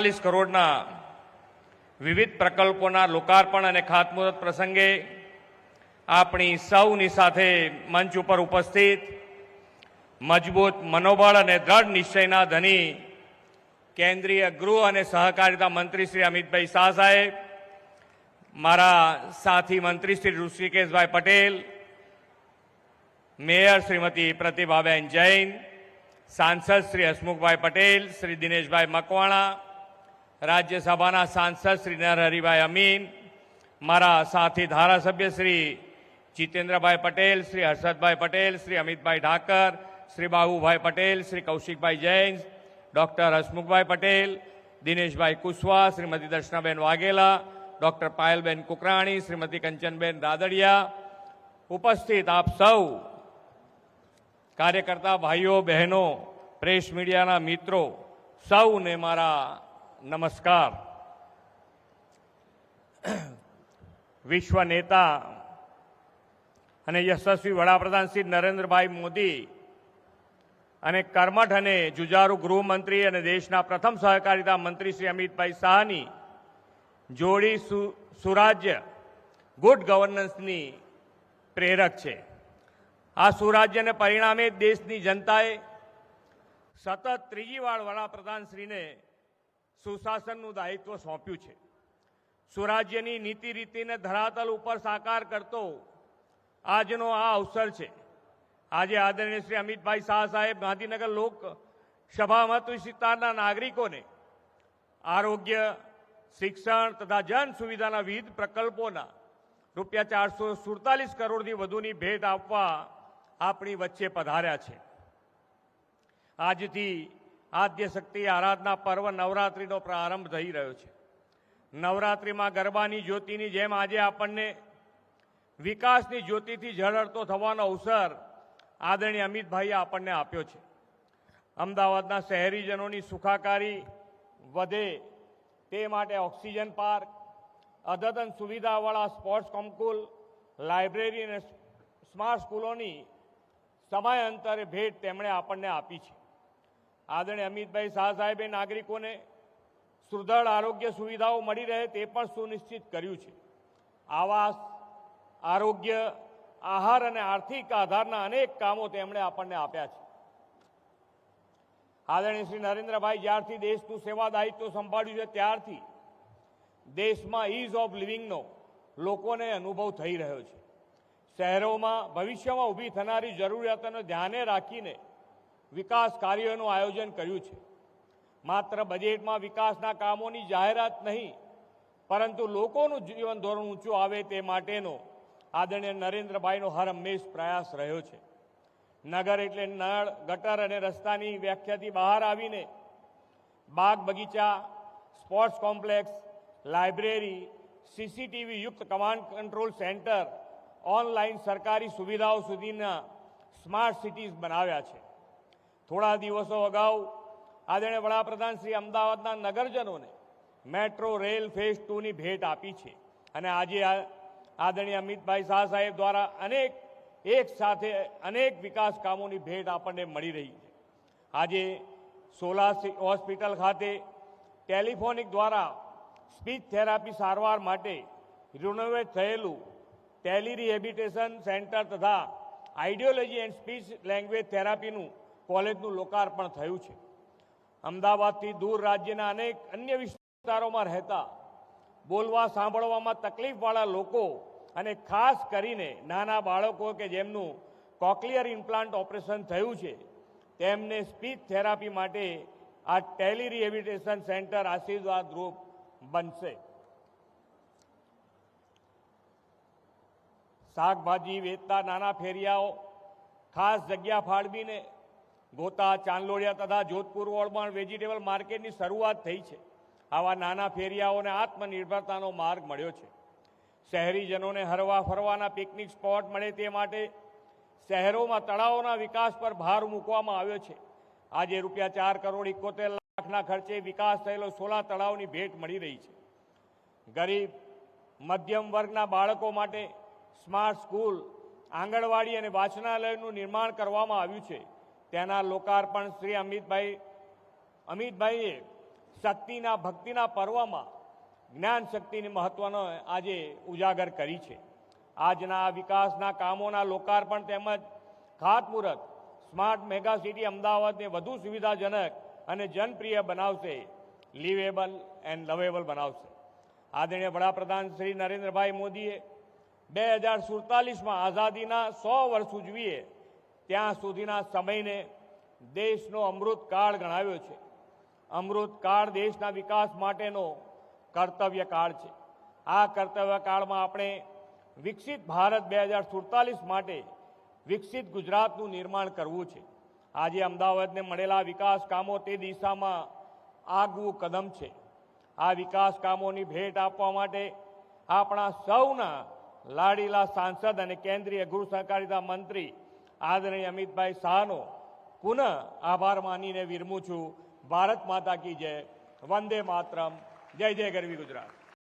ચાલીસ કરોડના વિવિધ પ્રકલ્પોના લોકાર્પણ અને ખાતમુહૂર્ત પ્રસંગે આપણી સૌની સાથે મંચ ઉપર ઉપસ્થિત મજબૂત મનોબળ અને દ્રઢ નિશ્ચયના ધની કેન્દ્રીય ગૃહ અને સહકારિતા મંત્રી શ્રી અમિતભાઈ શાહ સાહેબ, મારા સાથી મંત્રી શ્રી ઋષિકેશભાઈ પટેલ, મેયર શ્રીમતી પ્રતિભાબેન જૈન, સાંસદ શ્રી હસમુખભાઈ પટેલ, શ્રી દિનેશભાઈ મકવાણા રાજ્યસભાના સાંસદ શ્રી નરહરિભાઈ અમીન, મારા સાથી ધારાસભ્ય શ્રી જીતેન્દ્રભાઈ પટેલ, શ્રી હર્ષદભાઈ પટેલ, શ્રી અમિતભાઈ ઠાકર શ્રી બાબુભાઈ પટેલ, શ્રી કૌશિકભાઈ જૈન, ડૉક્ટર હસમુખભાઈ પટેલ, દિનેશભાઈ કુશવા શ્રીમતી દર્શનાબેન વાઘેલા, ડૉક્ટર પાયલબેન કુકરાણી, શ્રીમતી કંચનબેન રાદડિયા ઉપસ્થિત આપ સૌ કાર્યકર્તા ભાઈઓ, બહેનો, પ્રેસ મીડિયાના મિત્રો, સૌને મારા નમસ્કાર. વિશ્વ નેતા અને યશસ્વી વડાપ્રધાન શ્રી નરેન્દ્રભાઈ મોદી અને કર્મઠ અને જુજારુ ગૃહમંત્રી અને દેશના પ્રથમ સહકારિતા મંત્રી શ્રી અમિતભાઈ શાહની જોડી સુરાજ્ય ગુડ ગવર્નન્સની પ્રેરક છે. આ સુરાજ્યને પરિણામે દેશની જનતાએ સતત ત્રીજી વાર વડાપ્રધાનશ્રીને સુશાસનનું દાયિત્વ સોંપ્યું છે. સુરાજ્યની નીતિ રીતિને ધરાતલ ઉપર સાકાર કરતો આજનો આ અવસર છે. આજે આદરણીય શ્રી અમિતભાઈ શાહ સાહેબ ગાંધીનગર લોક મત વિસ્તારના નાગરિકોને આરોગ્ય, શિક્ષણ તથા જન સુવિધાના વિવિધ પ્રકલ્પોના રૂપિયા ચારસો સુડતાલીસ કરોડથી વધુની ભેટ આપવા આપણી વચ્ચે પધાર્યા છે. આજથી આદ્ય શક્તિ આરાધના પર્વ નવરાત્રિનો પ્રારંભ થઈ રહ્યો છે. નવરાત્રિમાં ગરબાની જ્યોતિની જેમ આજે આપણને વિકાસની જ્યોતિથી ઝળહળતો થવાનો અવસર આદરણીય અમિતભાઈએ આપણને આપ્યો છે. અમદાવાદના શહેરીજનોની સુખાકારી વધે તે માટે ઓક્સિજન પાર્ક, અદ્યતન સુવિધાવાળા સ્પોર્ટ્સ કોમ્કુલ, લાઇબ્રેરી અને સ્માર્ટ સ્કૂલોની સમય અંતરે ભેટ તેમણે આપણને આપી છે. આદરણીય અમિતભાઈ શાહ સાહેબે નાગરિકોને સુદૃઢ આરોગ્ય સુવિધાઓ મળી રહે તે પણ સુનિશ્ચિત કર્યું છે. આવાસ, આરોગ્ય, આહાર અને આર્થિક આધારના અનેક કામો તેમણે આપણને આપ્યા છે. આદરણીય શ્રી નરેન્દ્રભાઈ જ્યારથી દેશનું સેવા દાયિત્વ સંભાળ્યું છે, ત્યારથી દેશમાં ઇઝ ઓફ લિવિંગનો લોકોને અનુભવ થઈ રહ્યો છે. શહેરોમાં ભવિષ્યમાં ઊભી થનારી જરૂરિયાતોને ધ્યાને રાખીને વિકાસ કાર્યોનું આયોજન કર્યું છે. માત્ર બજેટમાં વિકાસના કામોની જાહેરાત નહીં, પરંતુ લોકોનું જીવન ધોરણ ઊંચું આવે તે માટેનો આદરણીય નરેન્દ્રભાઈનો હર હંમેશ પ્રયાસ રહ્યો છે. નગર એટલે નળ, ગટર અને રસ્તાની વ્યાખ્યાથી બહાર આવીને બાગ બગીચા, સ્પોર્ટ્સ કોમ્પ્લેક્સ, લાઇબ્રેરી સીસીટીવી યુક્ત કમાન્ડ કંટ્રોલ સેન્ટર, ઓનલાઈન સરકારી સુવિધાઓ સુધીના સ્માર્ટ સિટીઝ બનાવ્યા છે. થોડા દિવસો અગાઉ આદરણીય વડાપ્રધાન શ્રી અમદાવાદના નગરજનોને મેટ્રો, રેલ ફેઝ ટુની ભેટ આપી છે. અને આજે આદરણીય અમિતભાઈ શાહ સાહેબ દ્વારા અનેક, એક સાથે અનેક વિકાસ કામોની ભેટ આપણને મળી રહી છે. આજે સોલા હોસ્પિટલ ખાતે ટેલિફોનિક દ્વારા સ્પીચ થેરાપી સારવાર માટે રિનોવેટ થયેલું ટેલી રિહેબિટેશન સેન્ટર તથા આઈડિયોલોજી એન્ડ સ્પીચ લેંગ્વેજ થેરાપીનું કોલેજનું લોકાર્પણ થયું છે. અમદાવાદથી દૂર રાજ્યના અનેક અન્ય વિસ્તારોમાં રહેતા, બોલવા સાંભળવામાં તકલીફવાળા લોકો અને ખાસ કરીને નાના બાળકો કે જેમનું કોક્લિયર ઇમ્પ્લાન્ટ ઓપરેશન થયું છે, તેમને સ્પીચ થેરાપી માટે આ ટેલી રિહેબિટેશન સેન્ટર આશીર્વાદ રૂપ બનશે. શાકભાજી વેચતા નાના ફેરિયાઓ ખાસ જગ્યા ફાળવીને ગોતા, ચાંદલોડિયા તથા જોધપુર વોર્ડમાં વેજીટેબલ માર્કેટની શરૂઆત થઈ છે. આવા નાના ફેરિયાઓને આત્મનિર્ભરતાનો માર્ગ મળ્યો છે. શહેરીજનોને હરવા ફરવાના પિકનિક સ્પોટ મળે તે માટે શહેરોમાં તળાવોના વિકાસ પર ભાર મૂકવામાં આવ્યો છે. આજે રૂપિયા ચાર કરોડ એકોતેર લાખના ખર્ચે વિકાસ થયેલો સોલા તળાવની ભેટ મળી રહી છે. ગરીબ, મધ્યમ વર્ગના બાળકો માટે સ્માર્ટ સ્કૂલ, આંગણવાડી અને વાંચનાલયનું નિર્માણ કરવામાં આવ્યું છે. તેના લોકાર્પણ શ્રી અમિતભાઈ, અમિતભાઈએ શક્તિના, ભક્તિના પર્વમાં જ્ઞાન શક્તિની મહત્વનો આજે ઉજાગર કરી છે. આજના વિકાસના કામોના લોકાર્પણ તેમજ ખાતમુહૂર્ત સ્માર્ટ મેગા સિટી અમદાવાદને વધુ સુવિધાજનક અને જનપ્રિય બનાવશે, લિવેબલ એન્ડ લવેબલ બનાવશે. આદરણીય વડાપ્રધાન શ્રી નરેન્દ્રભાઈ મોદીએ બે હજાર સુડતાલીસમાં આઝાદીના સો વર્ષ ઉજવીએ ત્યાં સુધીના સમયને દેશનો અમૃત કાળ ગણાવ્યો છે. અમૃત કાળ દેશના વિકાસ માટેનો કર્તવ્ય કાળ છે. આ કર્તવ્ય કાળમાં આપણે વિકસિત ભારત બે હજાર સુડતાલીસ માટે વિકસિત ગુજરાતનું નિર્માણ કરવું છે. આજે અમદાવાદને મળેલા વિકાસ કામો તે દિશામાં આગવું કદમ છે. આ વિકાસ કામોની ભેટ આપવા માટે આપણા સૌના લાડીલા સાંસદ અને કેન્દ્રીય ગૃહ સહકારિતા મંત્રી આદરણીય અમિતભાઈ શાહનો પુનઃ આભાર માનીને વિરમું છું. ભારત માતા કી જય. વંદે માતરમ. જય જય ગરવી ગુજરાત.